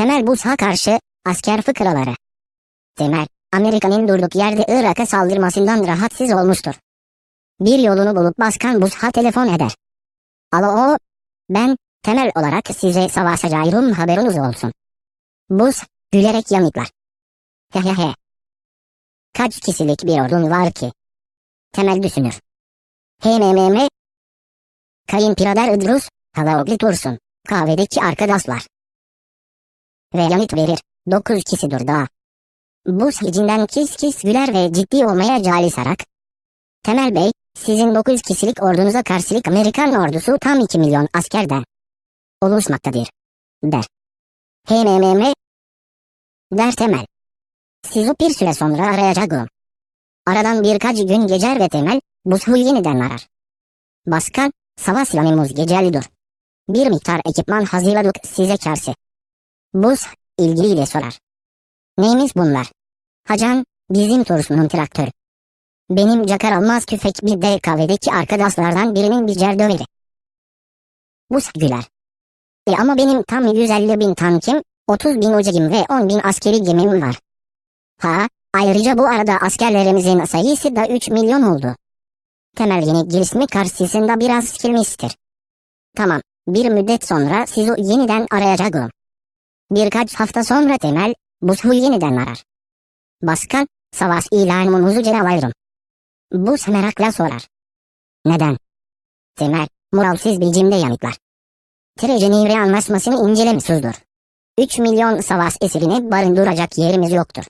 Temel Bus'a karşı asker fıkraları. Temel, Amerika'nın durduk yerde Irak'a saldırmasından rahatsız olmuştur. Bir yolunu bulup Başkan Bus'a telefon eder. Alo, ben Temel olarak size savaşacağım haberiniz olsun. Buz gülerek yanıtlar. Hehehe. Kaç kişilik bir ordun var ki? Temel düşünür. HMMM. Kayınpirader İdrus, Halaogli Tursun, kahvedeki arkadaşlar. Ve yanıt verir. Dokuz kişidir daha. Buz hicinden kis kis güler ve ciddi olmaya calisarak. Temel Bey, sizin 9 kişilik ordunuza karşılık Amerikan ordusu tam 2 milyon askerden oluşmaktadır. Der. HMMM der Temel. Sizi bir süre sonra arayacağım. Aradan birkaç gün geçer ve Temel Buz'u yeniden arar. Başkan, savaş yanımız gecelidir. Bir miktar ekipman hazırladık size karşı. Buz ilgiliyle sorar. Neymiş bunlar? Hacan, bizim Tursun'un traktörü. Benim Cakar Almaz tüfek bir de kahvedeki arkadaşlardan birinin bir cerdöveri. Buz güler. E ama benim tam 150 bin tankim, 30 bin ucagim ve 10 bin askeri gemim var. Ha, ayrıca bu arada askerlerimizin sayısı da 3 milyon oldu. Temel yeni gelişme karşısında biraz sikilmiştir. Tamam, bir müddet sonra sizi yeniden arayacağım. Birkaç hafta sonra Temel, Buz'u yeniden arar. Başkan, savaş ilanımı üzere alırım. Buz merakla sorar. Neden? Temel, moralsiz bir cimde yanıtlar. Trecenevre anlaşmasını incelemişizdir. 3 milyon savaş esirini barındıracak yerimiz yoktur.